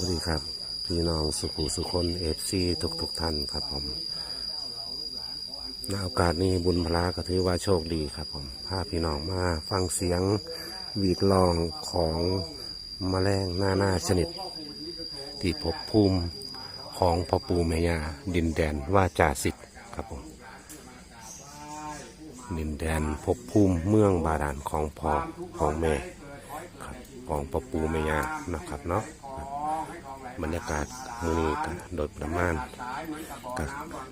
วัสดีครับ พี่น้องสุขุสุคนเอฟซีทุกทุกๆท่านครับผมณโอกาสนี้บุญพลาก็ถือว่าโชคดีครับผมพาพี่น้องมาฟังเสียงวีดร้องของแมลงหน้าหน้าชนิด ที่พบภูมิของพ่อปู่แม่ย่าดินแดนว่าจาสิทธิ์ครับผมดินแดนภพภูมิเมืองบาดาลของพ่อของแม่ครับของพ่อปู่แม่ย่านะครับเนาะ บรรยากาศมือโดยประมาณก็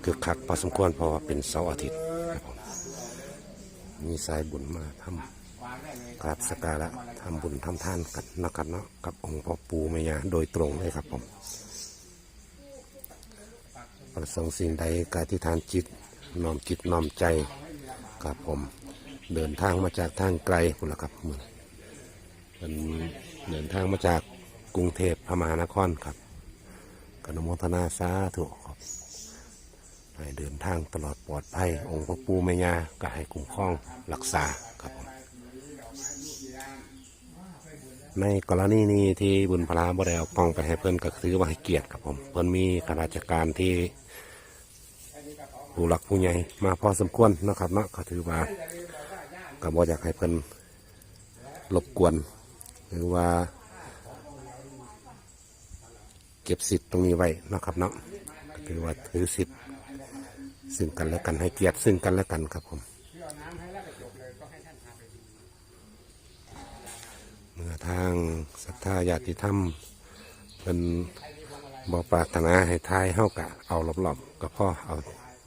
คือคักพอสมควรเพราะว่าเป็นเสาร์อาทิตย์ครับผมมีสายบุญมาทำกราบสการะทำบุญทำทานกันนะครับเนาะกับองค์พ่อปู่แม่ยาโดยตรงเลยครับผมประสงค์สิ่งใดการที่ทานจิตน้อมจิตน้อมใจครับผมเดินทางมาจากทางไกลพุ่นละครับมือเป็นเดินทางมาจาก กรุงเทพพมหานครครับกนมทนาสาธุครับให้เดินทางตลอดปลอดภัย องค์พระปูแม่ยาก็ให้คุ้มครองรักษาครับผมในกรณีนี้ที่บุญพลาบ่ได้เอากล้องไปให้เพิ่อนก็คือว่าให้เกียรติครับผม เพิ่อนมีข้าราชการที่ผู้หลักผู้ใหญ่มาพอสมควรนะครับเนาะก็ถือว่าก็บ่อยากให้เพิ่อนรบกวน หรือว่า เก็บสิทธิ์ตรงนี้ไว้นะครับเนาะก็ถือว่าถือสิทธิ์ซึ่งกันและกันให้เกียรติซึ่งกันและกันครับผมเมื่อทางศรัทธาญาติธรรมเป็นบ่ปรารถนาให้ทายเฮากะเอารอบๆก็พอเอา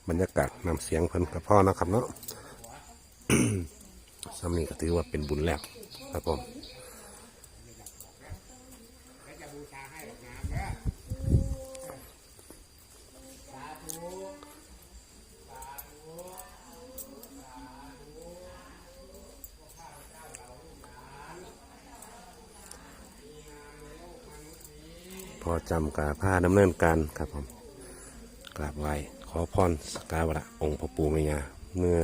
บรรยากาศนำเสียงเพิ่นกับพ่อนะครับเนาะสำนีก็ถือว่าเป็นบุญแล้วครับผม จำกาผ้าดำเนินการครับผมกราบไหว้ขอพรสกการะองค์พระปู่แม่ยาเมื่อ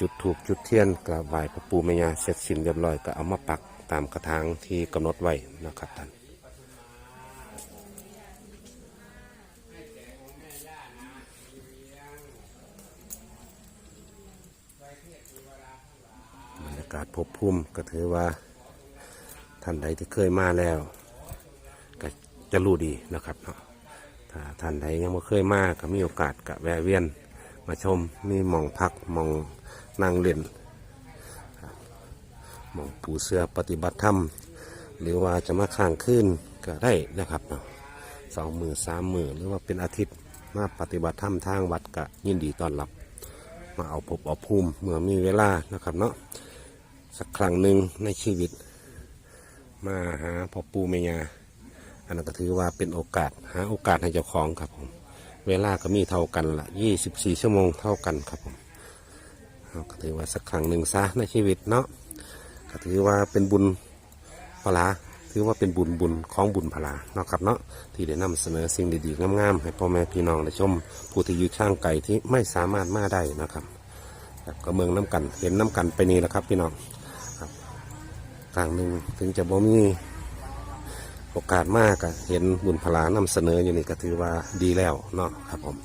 จุดถูกจุดเทียนกราบไหว้พระปู่แม่ยาเสร็จสิ้นเรียบร้อยก็เอามาปักตามกระถางที่กำหนดไว้นะครับท่านบรรยากาศภพภูมิก็ถือว่าท่านใดที่เคยมาแล้ว จะรู้ดีนะครับเนาะถ้าท่านใดยังไม่เคยมาก็มีโอกาสกับแวะเวียนมาชมมีมองพักมองนั่งเล่นมองปูเสือปฏิบัติธรรมหรือว่าจะมาค้างคืนก็ได้นะครับเนาะสองมือสามมือหรือว่าเป็นอาทิตย์มาปฏิบัติธรรมทางวัดก็ยินดีต้อนรับ มาเอาภพเอาภูมิเมื่อมีเวลานะครับเนาะสักครั้งหนึ่งในชีวิต มาหาพ่อปู่แม่ยา อันนั้นก็ถือว่าเป็นโอกาสหาโอกาสให้เจ้าของครับผม เวลาก็มีเท่ากันละ24ชั่วโมงเท่ากันครับผมเราก็ถือว่าสักครั้งหนึ่งซะในชีวิตเนาะก็ถือว่าเป็นบุญพลาถือว่าเป็นบุญบุญของบุญพลาเนาะครับเนาะที่ได้นำเสนอสิ่งดีๆงามๆให้พ่อแม่พี่น้องได้ชม ผู้ที่อยู่ช่างไก่ที่ไม่สามารถมาได้นะครับครับก็เมืองน้ำกันเห็นน้ำกันไปนี่แหละครับพี่น้องครับครั้งหนึ่งถึงจะบ่มี โอกาสมากก็เห็นบุญพลานำเสนออยู่นี่ก็ถือว่าดีแล้วเนาะครับผม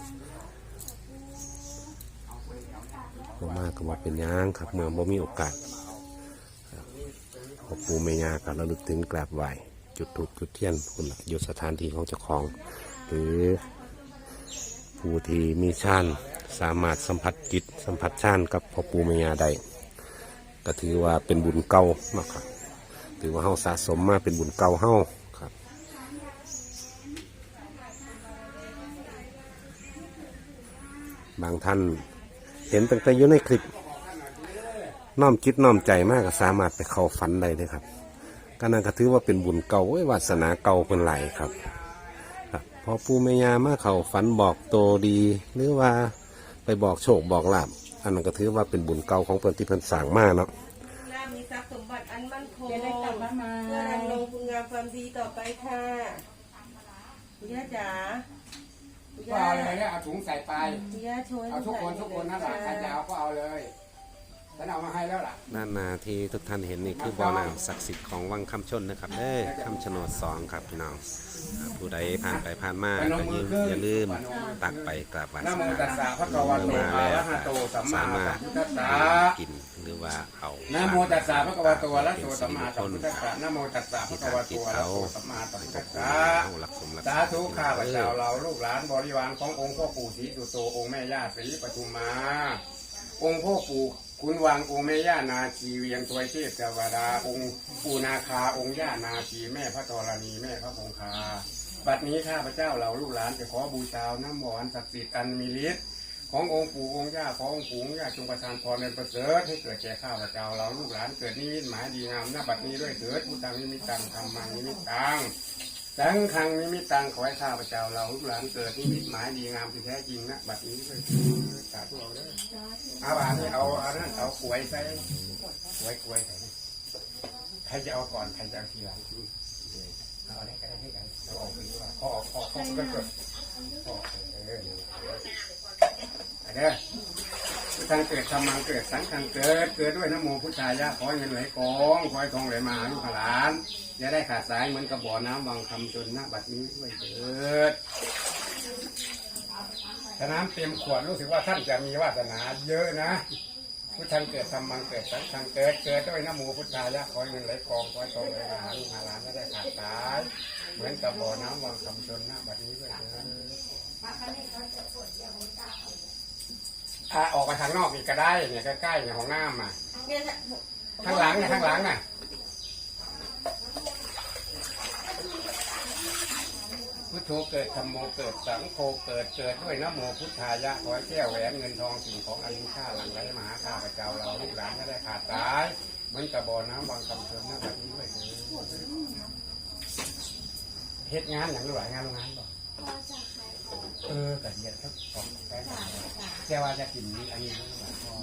บ่มากก็ว่าเป็นหยังครับเมื่อบ่มีโอกาสพ่อปู่แม่ย่าก็ระลึกถึงกราบไหวจุดถูกจุดเทียนคุณอยู่สถานที่ของเจ้าของ หรือผู้ที่มีชานสามารถสัมผัสจิตสัมผัสชานกับพ่อปู่แม่ย่าได้ก็ถือว่าเป็นบุญเก่าเนาะครับถือว่าเฮาสะสมมาเป็นบุญเก่าเฮาครั บบางท่านเห็นตั้งแต่อยู่ในคลิปน้อมจิตน้อมใจมากก็สามารถไปเข้าฝันได้เลยครับก็นั่นก็ถือว่าเป็นบุญเก่าเว้ยวาสนาเก่าเป็นไหลครับครับพอปู่แม่ยามาเข้าฝันบอกโตดี หรือว่าไปบอกโชคบอกลาบอันนั้นก็ถือว่าเป็นบุญเก่าของเพิ่นที่เพิ่นสร้างมาเนาะลาบมีทรัพย์สมบัติอันมั่นคงจะได้กลับมาใหม่เพื่อดำรงคุณงามความดีต่อไปค่ะคุณย่าจ๋าคุณ ก็ย่าเอาเลยเนี่ยเอาถุงใส่ไปคุณย่าช่วยเอาทุกคนทุกคนนั่นแหละใครจะเอาก็เอาเลยคฉันเอามาให้แล้วล่ะ ด้านหน้าที่ทุกท่านเห็นนี่คือบ่อน้ำศักดิ์สิทธิ์ของวังคำชนนะครับเด้อคำชะโนดสองครับพี่น้องอ่าผู้ใดผ่านไปผ่านมาก็อย่าอย่าลืมตักไปกราบไหว้นะสักโมกาตัสระสะภะคะวะโตเมื่อมาอะแล้วระหะโตสัมมาสามารถสัมพุทธัสสะ กิน หรือว่าเอานะโมตัสสะภะคะวะโตอะระหะโตเป็นสัสิมริมามงสัมพุทธัสสะนะโมตัสสะภะคะวะโตอะระหะโตสัมมาสัมพุทธัสสะเอาหลักสาธุข้าพเจ้าเราลูกหลานบริวารขององค์พ่อปู่ศรีสุโตองค์แม่ย่าศรีปทุมมาองค์พ่อปู่คุณวางองค์แม่ย่านาคีเวียงตัวยเทพเทวดาองค์ปู่นาคาองค์ย่านาคีแม่พระธรณีแม่พระคงคาบัดนี้ข้าพเจ้าเราลูกหลานจะขอบูชาน้ำหวานศักดิ์สิทธิ์อันมีฤทธิ์ ขององค์ปู่องค์ย่าขององค์ปู่องค์ย่าจงประทานพรเป็นประเสริฐให้เกิดแก่ข้าพเจ้าเราลูกหลานเกิดนิมิตหมายดีงามหน้าบัดนี้ด้วยเถิดมุตังนิมิตังธรรมังนิมิตังสังฆังนิมิตังขอให้ข้าพเจ้าเราลูกหลานเกิดนิมิตหมายดีงามที่แท้จริงนะบัดนี้ด้วยสาธุเอาเด้ออาบานี้เอาเอานั่นเอากล้วยใส่กล้วยกล้วยใส่ใครจะเอาก่อนใครจะเอาทีหลังเอาอะไรก็ได้ให้กันเอาออกไปดีกว่าขอออกขอออกก็เกิดขอออกเออ เด้อพุทธังเกิดธรรมังเกิดสังฆังเกิด เกิดด้วยนะโมพุทธายะขอเงินไหลกองขอให้ทองไหลมาหาลูกหลานอย่าได้ขาดสายเหมือนกับบ่อน้ำวังคำจนหน้าบัดนี้ด้วยเถิดถ้าน้ำเต็มขวดรู้สึกว่าท่านจะมีวาสนาเยอะนะ พุทธังเกิดธรรมังเกิดสังฆังเกิดเกิดด้วยนะโมพุทธายะขอเงินไหลกองขอให้ทองไหลมาหาลูกหาลานไม่ได้ขาดสาย เหมือนกับบ่อน้ำวังคำจนหน้าบัดนี้ด้วยเถิด ถ้าออกไปทางนอกอีกก็ได้เนี่ยใกล้ๆเนี่ยของน้ำอะเนี่ยข้างหลังเนี่ยข้างหลังน่ะพุทโธเกิดธรรมโมเกิดสังโฆเกิดเกิดด้วยนะโมพุทธายะขอให้แก้วแหวนเงินทองสิ่งของอันมีค่าหลั่งไหลมาหาข้าพเจ้าเราลูกหลานไม่ได้ขาดสายเหมือนกับบ่อน้ำบางคำเทิมหน้าแบบนี้ด้วยเถิดเฮ็ดงานอย่างหลายงานโรงงานบ่ เออแต่เดียดครับของแฟนแกว่าจะกินอันนี้ด้วยหรือเปล่าพ่อ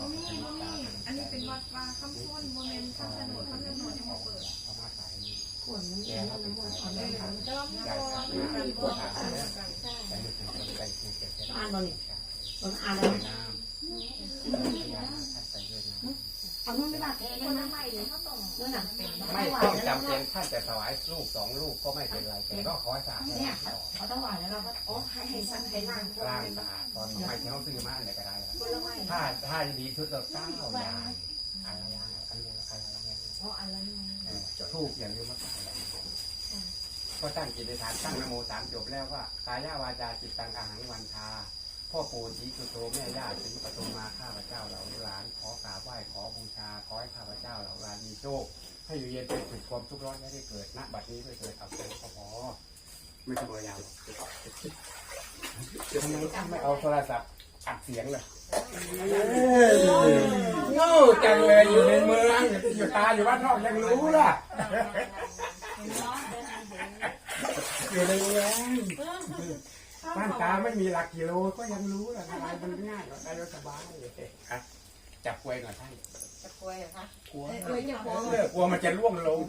อันนี้เป็นวัดว่าคำพ้นโมเมนต์คำถนนคำถนนที่มาเปิดเอามาขายนี่ขวดน้ำแกเย็นเขาเป็นน้ำสายมันขายได้ได้ค่ะขายได้ขายได้ขายได้ขายได้ขายได้ขายได้ขายได้อ่านบ่นี่ต้องอ่านใส่แล้ว เอานุ่นไม่บาดเองคนนั้นไม่เลยเขาต้องนั่นน่ะไม่ต้องจำเป็นท่านจะถวายลูกสองลูกก็ไม่เป็นไรแต่ก็ขอให้สะอาดเนี่ยเขาต้องหวานแล้วเราก็โอ้ให้ให้สักให้ล่างร่างสะอาดตอนไม่ที่เขาซื้อมาอะไรก็ได้แล้วคนละไม่ถ้าถ้าดีชุดเราเก้าอย่างอะไรอย่างอันนี้อะไรอย่างเพราะอันละนี่ทูบอย่างนี้มาตั้ก็ตั้งจิตในฐานตั้งนโมสามจบแล้วว่ากายาวาจาจิตตังอาหารวันทาพ่อปู่ศรีสุโธแม่ย่าศรีปทุมมาข้าพเจ้าเหล่าลูกหลานขอ โชค ให้อยู่เย็นเป็นสุขความทุกข์ร้อนไม่ได้เกิดณบัดนี้ด้วยเกิดเอาเป็นก็พอไม่ต้องยาวหรอกทำไมไม่เอาโทรศัพท์อัดเสียงเลยโง่จังเลยอยู่ในเมืองอยู่ตาอยู่บ้านนอกยังรู้ล่ะอยู่ในเมืองบ้านตาไม่มีหลักกิโลก็ยังรู้ล่ะอะไรมันง่ายกว่าได้สบายจับกล้วยหน่อยท่าน กล้วยเหรอคะกลัวเอ้ยอย่าเอบอกอกลัวมันจะล่วงลง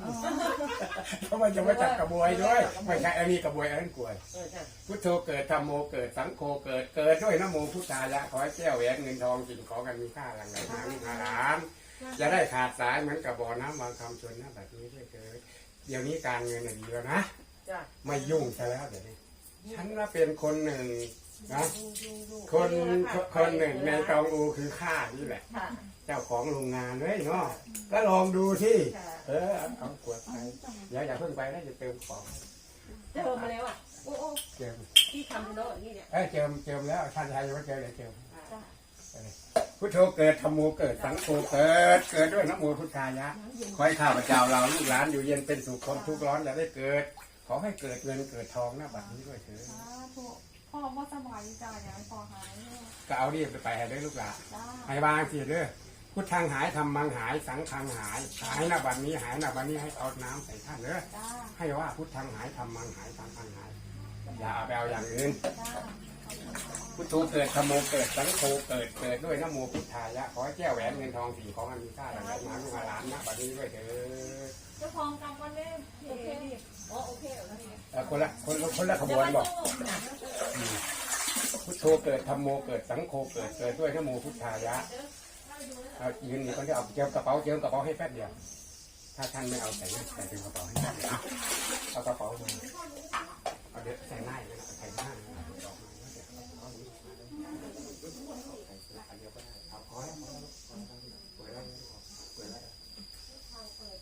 เพราะมันจะมาจับกระบวยด้วยไม่ใช่อันนี้กระบวยอันนั้นกล้วยเออจ้ะพุทโธเกิดธรรมโมเกิดสังโฆเกิดเกิดด้วยนะโมพุทธายะขอให้แก้วแหวนเงินทองสิ่งของกันมีค่าหลังไหลมาลูกหลานอย่าได้ขาดสายเหมือนกับบ่อน้ำบางคำชนนะแบบนี้ด้วยเกิดเดี๋ยวนี้การเงินน่ะดีแล้วนะจ้ะไม่ยุ่งซะแล้วเดี๋ยวนี้ฉันน่ะเป็นคนหนึ่งนะคนคนหนึ่งในตองอูคือข้านี่แหละค่ะ เจ้าของโรงงานเลยเนาะก็ลองดูที่ค่ะเออเอาเอาขวดไปอย่าอย่าเพิ่งไปนะจะเติมของเจอมาแล้วอะโอ้โอ้เจิมที่ทำโน้ตนี่เนี่ยเอ้ยเจิมเจิมแล้วท่านชายยังไม่เจอเลยเจิมพุทโธเกิดธรรมโมเกิดสังโฆเกิด เกิดด้วยนะโมพุทธายะขอให้ข้าพเจ้าเราลูกหลานอยู่เย็นเป็นสุขความทุกข์ร้อนอย่าได้เกิด ขอให้เกิดเงินเกิดทองหน้าบัดนี้ด้วยเถิดสาธุพ่อว่าสบายใจอยากให้พ่อหายเนอะก็เอาดีไปไปให้ได้ลูกหลานจ้าให้บางสิเด้อ พุทธังหายธรรมังหายสังฆังหาย หายหน้าบัดนี้หายหน้าบัดนี้ให้เอาน้ำใส่ท่านเด้อจ้าให้ว่าพุทธังหายธรรมังหายสังฆังหาย อย่าเอาไปเอาอย่างอื่น จ้าพุทโธเกิดธรรมโมเกิดสังโฆเกิดเกิดด้วยนะโมพุทธายะขอให้แก้วแหวนเงินทองสิ่งของอันมีค่าหลังไหลมาลูกหลานนะบัดนี้ด้วยเถิดเจ้าของกำวันนี้โอเคดิอ๋อโอเคโอเคเอ่อคนละคนละคนละขบวนบอก พุทโธเกิดธรรมโมเกิดสังโฆเกิดเกิดด้วยนะโมพุทธายะ เอายืนนี่ก็จะเอาเจิมกระเป๋าเจิมกระเป๋าให้แป๊บเดียว ถ้าท่านไม่เอาใส่หน้าใส่เป็นกระเป๋าให้แป๊บเดียวเอากระเป๋ามาเอาเดี๋ยวใส่หน้าอย่างนั้นใส่หน้าอย่างนั้นเอามาแล้วเดี๋ยวเอานี้มาเลยเอาเดี๋ยวก็ได้เอาพอแล้วพอแล้วพอแล้วเปิดแล้วเปิดแล้ว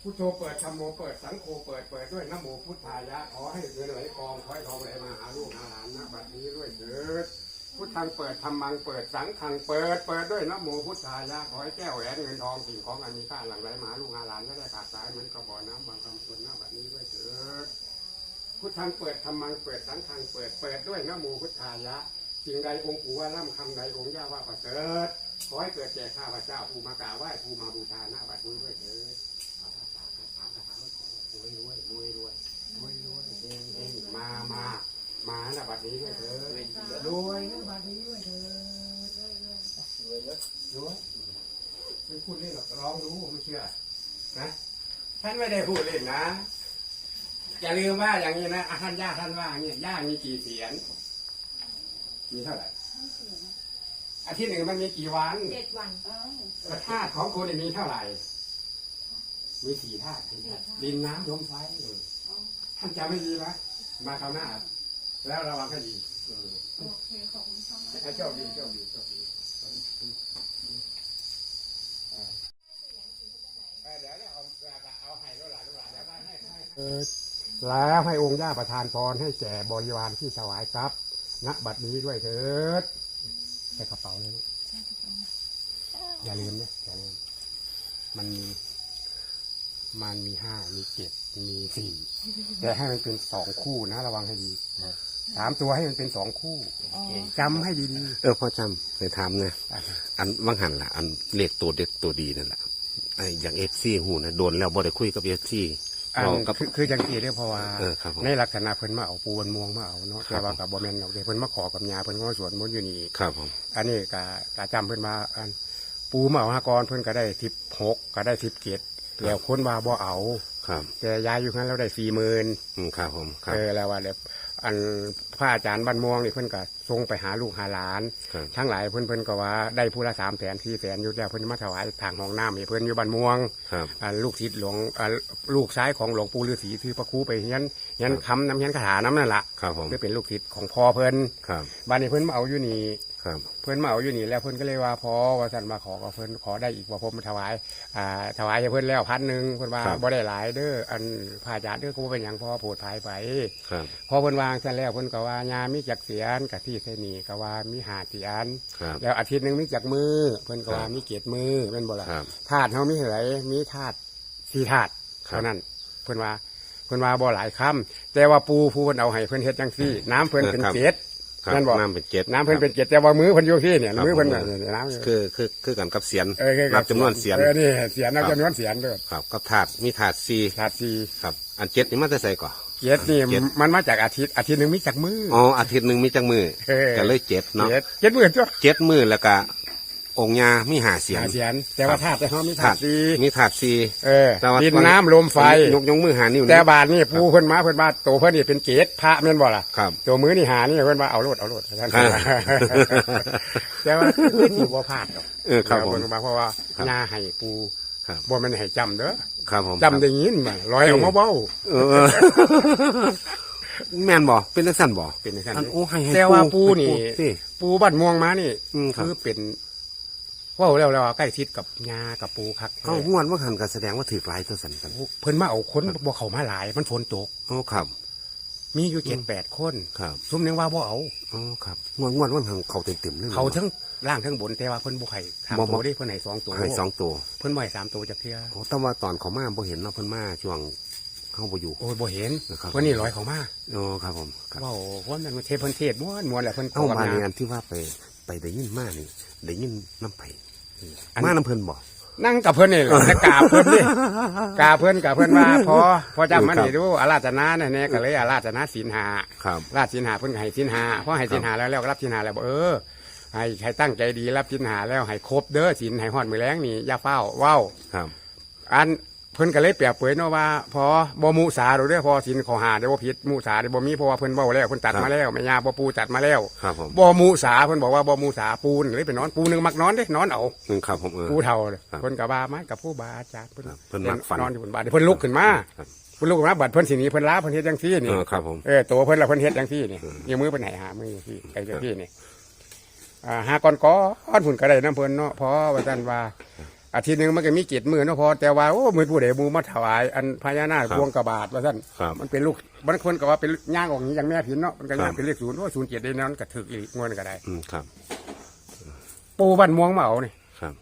พุทโธเปิดธรรมโมเปิดสังโฆเปิดเปิดด้วยนะโมพุทธายะขอให้เงินไหลกองคอยทองไหลมาหาลูกหาหลานนะบัดนี้ด้วยเถิด พุทธังเปิดธรรมังเปิดสังขังเปิดเปิดด้วยนะโมพุทธายะขอให้แก้วแหวนเงินทองสิ่งของอันมีค่าหลั่งไหลมาลูกหาหลานไม่ได้ขาดสายเหมือนกระบอกน้ำบางคำส่วนหน้าแบัดนี้ด้วยเถิดพุทธังเปิดธรรมังเปิดสังขังเปิดเปิดด้วยนะโมพุทธายะสิ่งใดองค์ปู่ว่าล่ำคำใดองค์ย่าว่าประเสริฐขอให้เกิดแก่ข้าพเจ้าผู้มากราบไหว้ผู้มาบูชาหน้าบัดนี้ด้วยเถิดเอาคาถาคาถาคาถารวยรวยรวยรวยรวยรวยเฮงเฮงมามา มาหน้าบัดนี้ด้วยเถิดรวยหน้าบัดนี้ด้วยเถิดรวยเยอะรวยไม่พูดเล่นหรอกร้องรู้ไม่เชื่อนะท่านไม่ได้พูดเล่นนะอย่าลืมว่าอย่างนี้นะท่านย่าท่านว่าอย่างนี้ย่ามีกี่เสียนมีเท่าไหร่อาทิตย์หนึ่งมันมีกี่วันเจ็ดวันกระธาตุของคุณมีเท่าไหร่มีสี่ธาตุดินน้ำลมไฟท่านจำไม่ดีไหมมาคราวหน้า แล้วระวังให้ดีเออโอเคขอบคุณค่ะให้โชคดีโชคดีโชคดีเออเออเดี๋ยวเนี่ยเอาเอาให้ลูกหลานลูกหลานแล้วให้ให้เออแล้วให้องค์ย่าประทานพรให้แก่บริวารที่ถวายทรัพย์ณบัดนี้ด้วยเถิดใส่กระเป๋าเลยลูกอย่าลืมนะอย่าลืมมันมีมันมีห้ามีเจ็ด มีสี่แต่ให้มันเป็นสองคู่นะ ระวังให้ดีสามตัวให้มันเป็นสองคู่จำให้ดีเออพ่อจำเคยถามเนี่ยๆอะอันบางหันล่ะอันเลขตัวเด็ดตัวดีนั่นแหละไอ้อย่างเอฟซีหูนะโดนแล้วบ่ได้คุยกับเอฟซีอันบอกกับคือคือจังสีเรียกเพราะว่าเออครับผมในลักษณะเพิ่นมาเอาปูนม่วงมาเอาเนาะครับแต่ว่ากับบ่แม่นเอาเด้เพิ่นมาขอกับยาเพิ่นก็มาสวดมนต์อยู่นี่ครับผมอันนี้กะกะจำเพิ่นมาอันปูมาเอาหากรเพิ่นก็ได้ทิปหกก็ได้ทิปเจ็ดแล้วคนว่าบ่เอา ครับแต่ยายอยู่ครั้นแล้วได้สี่หมื่นอืมครับผมครับเออแล้วว่าเดี๋ยวอันพระอาจารย์บ้านม่วงนี่เพิ่นก็ส่งไปหาลูกหาหลานครับทั้งหลายเพิ่นเพิ่นก็ว่าได้ผู้ละสามแสนสี่แสนอยู่แล้วเพิ่นมาถวายทางห้องน้ำให้เพิ่นอยู่บ้านม่วงครับอ่าลูกศิษย์หลวงอ่าลูกชายของหลวงปู่ฤาษีที่พระครูไปเฮียนเฮียนคำน้ำเฮียนคาถาน้ำนั่นละครับผมเพื่อเป็นลูกศิษย์ของพ่อเพิ่นครับบ้านนี้เพิ่นมาเอาอยู่นี่ ครับเพิ่นมาเอาอยู่นี่แล้วเพิ่นก็เลยว่าพอว่าท่านมาขอกับเพิ่นขอได้อีกว่าผมมาถวายอ่าถวายให้เพิ่นแล้วพันหนึ่งเพิ่นว่าบ่ได้หลายเด้ออันพระอาจารย์เด้อกูเป็นหยังพอโผดภายไป ครับ พอเพิ่นวางเสร็จแล้วเพิ่นก็ว่ายามีจักเสียนกับที่เสนีก็ว่ามีหาเสียนครับ แล้วอาทิตย์หนึงมีจักมือเพิ่นก็ว่าครับมีเกียรติมือเป็นบ่ล่ะครับธาตุเฮามีเท่าไหร่มีธาตุสี่ธาตุครับ เท่านั้นเพิ่นว่าเพิ่นว่าบ่หลายคำแต่ว่าปูผู้เพิ่นเอาให้เพิ่นเฮ็ดจังซี่ น้ำเพิ่นเป็นครับเจ็ด ครับนั่นบอกน้ำเป็นเจ็ดน้ำเพิ่นเป็นเจ็ดแต่ว่ามือเพิ่นอยู่ที่เนี่ยครับมือเพิ่นผมน่ะเนี่ยน้ำคือคือคือกันกับเสียนเออคือนับจำนวนเสียน เออนี่เสียนนับครับ จำนวนเสียนเด้อครับกับถาดมีถาดซีธาตุสี่ครับ อันเจ็ดนี่มันจะใส่ก่อน เจ็ดนี่เจ็ด มันมาจากอาทิตย์อาทิตย์หนึงมีจักมือ อ๋ออาทิตย์หนึ่งมีจังมือเออ ก็เลยเจ็ดเนาะเจ็ดเจ็ดมือจ้ะเจ็ดมือแล้วก็ องค์ยามีหาเสียนหาเสียน แต่ว่าธาตุแต่เฮามีธาตุสี่มีถาดซี เออแต่ว่า ดินน้ำลมไฟ ยกยกมือหานิ้วแต่นี่บาทนี่ปูเพิ่นมาเพิ่นว่าโตเพิ่นนี่เป็นเกศพระแม่นบ่ล่ะครับตัวมือนี่หานี่เพิ่นว่าเอาโลดเอาโลดท่านอ่าแต่ว่าคือสิบ่พลาดดอกเออครับผมเพิ่นว่าเพราะว่าครับญาให้ปูครับ บ่แม่นให้จำเด้อครับผมจำได้ยินบ่ลอยออกมาเบ้า เออเออแม่นบ่เป็นลักษณะบ่เป็นจังซั่น อันโอ้ให้ให้แต่ว่าปูนี่ให้สิ ปูบ้านม่วงมานี่อืมครับ คือเป็นเว้าแล้วแล้วว่าใกล้ชิดกับญากับปูคักเอ้างวนว่าหันก็แสดงว่าถือหลายตัวสันกันเพิ่นมาเอาคนบ่เข้ามาหลาย มันฝนตกอ๋อครับ มีอยู่เจ็ดแปดคนครับซุ่มนึงว่าบ่เอาอ๋อครับงวนงวนว่าหันเขาเต็มเต็มๆเลยเขาทั้งล่างทั้งบนแต่ว่าเพิ่นบ่ให้ทำบ่บ่ตัวเด้เพิ่นให้สองตัวให้สองตัว เพิ่นบ่ให้สามตัวจากเทื่อโอ้แต่ว่าตอนเขามาบ่เห็นเนาะเพิ่นมาช่วงเข้าบ่อยู่โอ้ยบ่เห็นนะครับเพิ่นนี่ร้อยเขามาอ๋อครับผมครับเว้าว่ามันเทพเพิ่นเทศม่วนม่วนแหละเพิ่นเอ้ากับมาในงานอันที่ว่าไป ไปได้ยินมานี่ได้ยินน้ำไผ่อันมาน้ำเพิ่นบ่ นั่งกับเพิ่นนี่แหละแล้วกราบเพิ่นดิกราบเพิ่นกับเพิ่นว่าพอพอจำมันครับนี่ดูอาราธนาเนี่ยเนี่ยก็เลยอาราธนาศีลหาครับราชศีลหาเพิ่นก็ให้ศีลหาพอให้ศีลหาแล้วแล้วก็รับศีลหาแล้วบอกเออให้ให้ตั้งใจดีรับศีลหาแล้วให้ครบเด้อศีลให้ฮอดมื้อแลงนี่อย่าเฝ้าเว้าครับอัน เพิ่นก็เลยเปรียบเปรยเนาะว่าพอบ่มุสาหรือเด้อพอสินขอหาได้บ่ผิดมุสาได้บ่มีเพราะว่าเพิ่นเว้าแล้วเพิ่นตัดมาแล้วแม่ย่าบ่ปูตัดมาแล้วครับผมบ่มุสาเพิ่นบอกว่าบ่มุสาปูนเลยไปนอนปูหนึงมักนอนเด้นอนเอาหนึ่งครับผมเออปูเฒ่าเลยครับเพิ่นก็ว่ามากับผู้บาอาจารย์เพิ่นครับเพิ่นมักฝันนอนอยู่บนบาดเพิ่นลุกขึ้นมาครับเพิ่นลุกขึ้นมาบัดเพิ่นสิหนีเพิ่นล้าเพิ่นเฮ็ดจังซี่เอนี่อครับผมเออตัวเพิ่นละเพิ่นเฮ็ดจังซี่นี่ยังมือเพิ่นไหนหามือพี่ไอ้จังซี่นี่อ่าหาก่อนก้อนพุ่นก็ได้น้ำเพิ่นเนาะเพราะว่าท่านว่า อาทิตย์หนึงมันก็มีเจ็ดมือเนาะพอแต่ว่าโอ้มือผู้ใดมูมาถวาย อันพญานาคพวงกระบาดว่าท่านครับมันเป็นลูกบางคนก็ว่าเป็นย่างออกอย่างนี้อย่างแม่พินเนาะมันก็ย่างครับเป็นเลขศูนย์โอ้ศูนย์เจ็ดได้นั้นก็ถึกอีกงวดก็ได้อืมครับ ปูบ้านม่วงมาเอานี่ครับ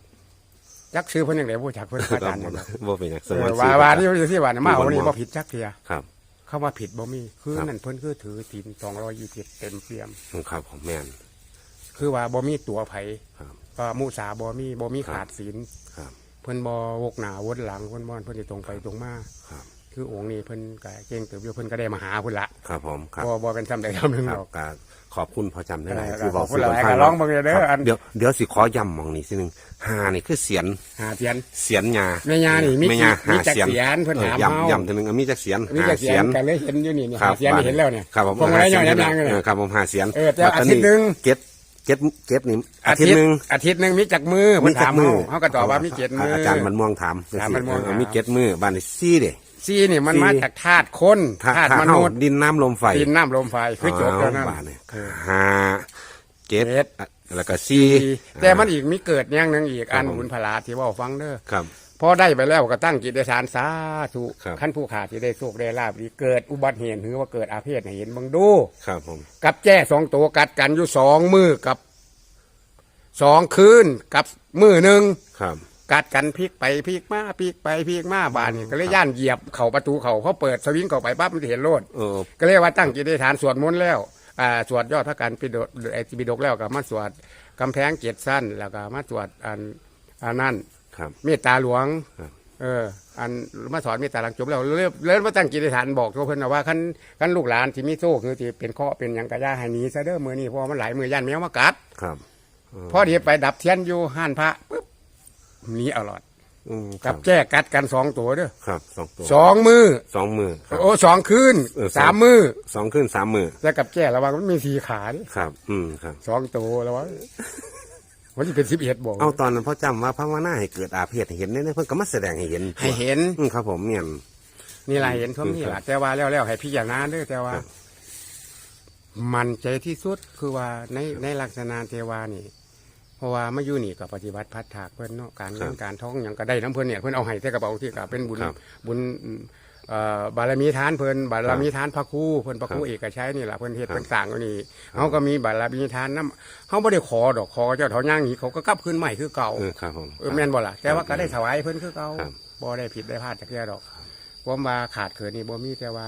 จักซื้อเพิ่นยังไงผู้จักเพิ่นพระอาจารย์บ่เนี่ยบ่เป็นหยังสเอมอมุติว่าว่านี่ว่าสิว่าเนี่ยมาเอานี่ปูบ้านม่วงบ่ผิดจักเทียครับเข้ามาผิดบ่มีคือครับนั่นเพิ่นคือถือศีล220เต็มเปี่ยมอืมครับผมแม่นคือว่าบ่มีตัวไผครับ ก็มุสาบ่มีบ่มีครับขาดศีลครับ เพิ่นบ่วกหน้าวนหลังเพิ่นบ่เพิ่นสิตรงไปตรงมาครับ คือองค์นี้เพิ่นก็เก่งเติบอยู่เพิ่นก็ได้มาหาเพิ่นละครับผมครับบ่บ่เป็นซ้ำใดซ้ำหนึงคหรัรบอก ก็ขอบคุณพอจำได้หลายเออที่บอกขอบคุณหลายสู่ก็ลองเบิ่งเด้อครับอัน เดี๋ยวเดี๋ยวสิขอย้ำหมองนี้สิหนึงหานี่คือเสียนหาเทียน เสียนยาแม่ย่านี่มีแม่ยามีหาจักเสียนเสียนเพิ่นออถามย้ำเฮา ย้ำทีนึงมีจักเสียนมีหาจักเสีเสียยนนกันเลยเห็นอยู่นี่นี่ครับหาเสียนนี่เห็นแล้วเนี่ยครับผมพวงมาลัยย่อยยับยั้งเนี่ยออครับผมหาเสียนเออแต่บัดอาทิตย์หนึ่งเจ็ด เจ็ดเจ็ดนี่อาทิตย์หนึ่งอาทิตย์หนึงมีจักมือเพิ่นถามเฮาเฮาก็ตอบว่ามีเจ็ดมือออาจารย์มันม่วงถามอาจารย์มันม่วงเออถามมีเจ็ดมือบ้านนี่ซี่เด้ซี่นี่มันสี่มาจากธาตุคนถ้าธาตุถ้ามเฮานุษย์ดินน้ำลมไฟดินน้ำลมไฟคือจบแล้วนั่นอ้าวบ้านนี่ห้าเจ็ดเจ็ดแล้วก็ซี่แต่มันอีกมีเกิดอย่างหนึงอีกอันบุญพลาที่เว่าฟังเด้อครับพ อได้ไปแล้วก็ตั้งจิตอธิษฐานสาธุครับ ขั้นผู้ขาที่ได้โชคได้ลาบดีเกิดอุบัติเหตุหรือว่าเกิดอาเพศให้เห็นเบังดู ครับผม กับแจ้สองตัวกัดกันอยู่สองมือกับสองคืนกับมือหนึ่งครับ กัดกันพลิกไปพลิกมาพลิกไปพลิกมาบานนี่ก็เลยย่านเหยียบเข่าประตูเข่าเขาเปิดสวิงเข้าไปปั๊บมันจะเห็นโลด เออ ก็เรียกว่าตั้งจิตอธิษฐานสวดมนต์แล้วอ่าสวดยอดพระกันปิฎกไอปิฎกแล้วก็มาสวดกำแพงเจ็ดสั้นแล้วก็มาสวดอันอันนั่น ครับ เมตตาหลวง ครับ เออ อันมาสอนเมตตาหลังจบแล้วเริ่มเริ่มมาตั้งจิตอธิษฐานบอกตัวเพิ่นนะว่าคันคันลูกหลานที่มีโซ่คือที่เป็นข้อเป็นหยังกระยาให้หนีซะเด้อมือนี่เพราะว่ามันหลายมือย่านแมวมากัดครับพอดีไปดับเทียนอยู่ห้านพระปุ๊บหนีเอาหลอดอืมคกัรับบแจ้กัดกันสองตัวเด้อครับสองตัวสองมือสองมือครับ โอ้สองคืนเออสอง สามมือสองขึ้นสามมือแต่กับแจ้ระวังมันมีสี่ขาดิครับ อืมครับ สองตัวแล้ววะ มันจะเป็นสิบเอ็ดบอกเอาตอนนั้นพ่อจำว่าพระวนาให้เกิดอาเพศให้เห็นเนี่ยเพิ่นก็มาแสดงให้เห็นให้เห็นอืมครับ ผมเนี่ยนี่ลายเห็นเขามีหละแต่ว่าแล้วแล้วให้พิจารณาเด้วยแต่ว่าครับมันใจที่สุดคือว่าในในลักษณะเทวานี่ เพราะว่ามาอยู่นี่กับปฏิบัติพัดถากเพิ่นเนาะการเงินการท้องอย่างก็ได้น้ำเพิ่นเนี่ยเพิ่นเอาให้แต่กระเป๋าที่กับเป็นบุญครับบุญ เอ่อบารมีทานเพิ่นบารมีทานพระครูเพิ่นพระครูเอกชัยนี่แหละเพิ่นเฮ็ดครับเพิ่นสร้างอยู่นี่เขาก็มีบารมีทานน้ำเขาไม่ได้ขอดอกขอเจ้าเถาย่างนี่เขาก็กลับคืนใหม่คือเก่าเออครับผม เออแม่นบ่ล่ะแต่ว่าก็ได้ถวายเพิ่นคือเก่าครับ บ่ได้ผิดได้พลาดจากแก่ดอกผมว่าขาดเขินนี่บ่มีแต่ว่า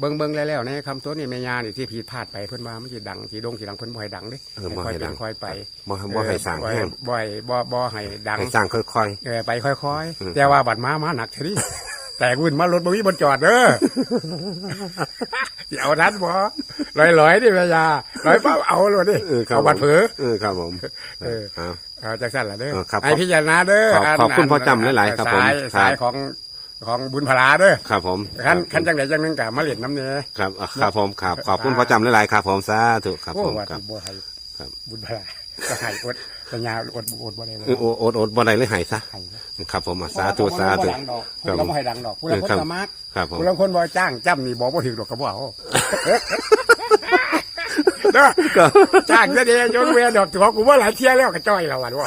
เบิ่งเบิ่งแล้วๆในคำตัวนี่แม่ยานี่ที่ผิดพลาดไปเพิ่นว่ามันสิดังสิดงสิดังเพิ่นบ่ให้ดังเด้เออบ่ค่อยให้เป็ดันงค่อยไปบ่ให้บ่ให้สร้างเออแห้งบ่ให้บ่บ่ให้ดัง ให้สร้างค่อย เออไปค่อยอืม ๆ แต่ว่าบัดมามาหนักเท่านี้ แต่วุ่นมารถบ่มีบนจอดเด้อสิเอาทันบ่ลอยๆดิแม่ยาลอยปั๊บเอาเลยดิๆเออครับเอาบัดเผลอเออครับผมเออเอาเอาจากสั้นละเด้อเออครับให้พิจารณาเด้อขอบนขอบคุณนพ่อจำหลายๆครับผมสายครับสายของของบุญพลาเด้อครับผมขั้นขั้นจังไหนจังหนึงกะมาเล่นน้ำเนื้อครับอะครับผมครับขอบคุณพ่อจำหลายๆครับผมสาธุครับโอ้ผมว่าครัสิบบ่ให้ครับบุญพลาก็ให้อด ปัญญาอดอดบ่ได้เลยเออโอโอดโอดบ่ได้เลยใหายซะให้ครับ ผมอะสาธุสาธุผู้ละบ่ให้ดังดอกผู้ละคนครับสามารถครับผม ผู้ละคนบ่จ้างจ้ำนี่บอกบ่ถึงดอกก็บ่เอาเด้อจ้างจะเดียยกเว้นดอกตัวกูว่าหลายเที่ยแล้วก็จ้อยแล้ววันว่า